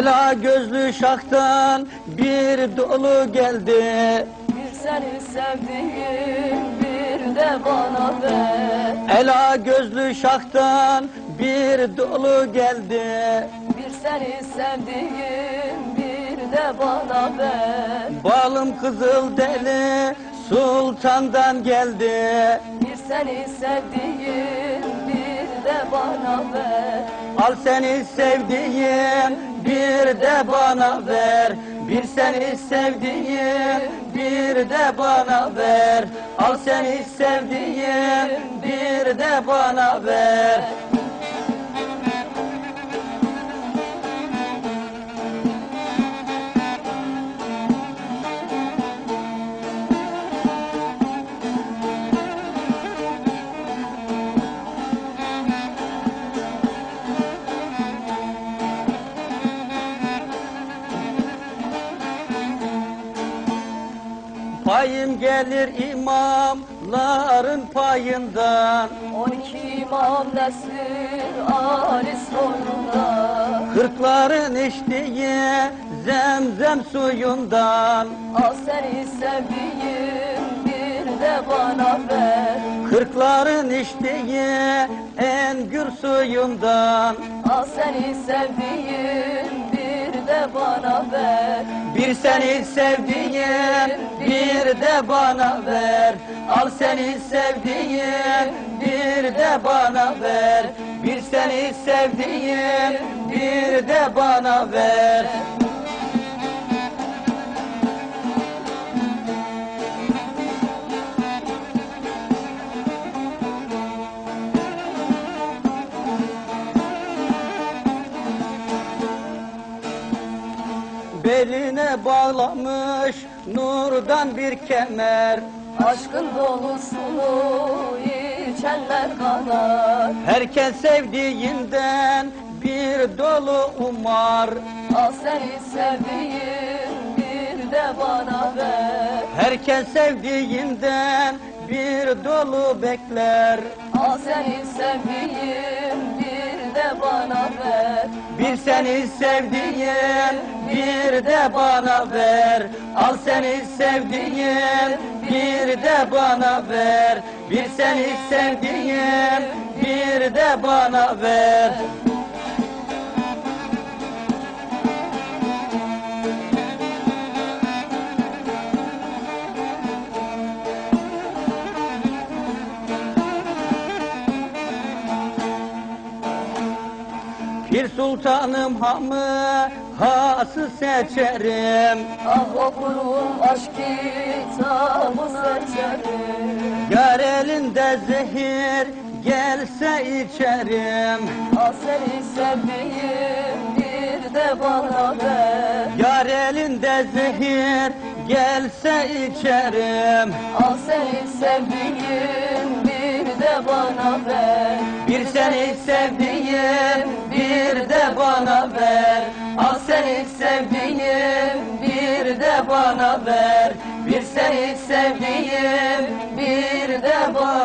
Ela gözlü şahtan bir dolu geldi. Bir seni sevdiğim bir de bana ver Ela gözlü şahtan bir dolu geldi. Bir seni sevdiğim bir de bana ver Balım kızıl deli sultandan geldi. Bir seni sevdiğim bir de bana ver Al seni sevdiğim bir de bana ver. Bir seni sevdiğim bir de bana ver. Al seni sevdiğim bir de bana ver Payım gelir imamların payından. 12 imam Nesir Ali sonunda. Kırkların içtiği zemzem suyundan. Al seni sevdiğim bir de bana ver. Kırkların içtiği en gür suyundan. Al seni sevdiğim bir de bana ver Bir seni sevdiğim bir de bana ver. Al seni sevdiğim bir de bana ver. Bir seni sevdiğim bir de bana ver Beline bağlamış nurdan bir kemer. Aşkın dolusunu içenler kanar Herkes sevdiğinden bir dolu umar. Al seni sevdiğim bir de bana ver. Herkes sevdiğinden bir dolu bekler. Al seni sevdiğim bir de bana ver. Bir seni sevdiğim bir de bana ver. Al seni sevdiğim bir de bana ver. Bir seni sevdiğim bir de bana ver Bir sultanım hamı hası seçerim. Ah okurum aşk kitabı seçerim. Yar elinde zehir gelse içerim. Al seni sevdiğim bir de bana ver Yar elinde zehir gelse içerim. Al seni sevdiğim bir de bana ver. Ah seni sevdiğim bir de bana ver. Bir seni sevdiğim bir de bana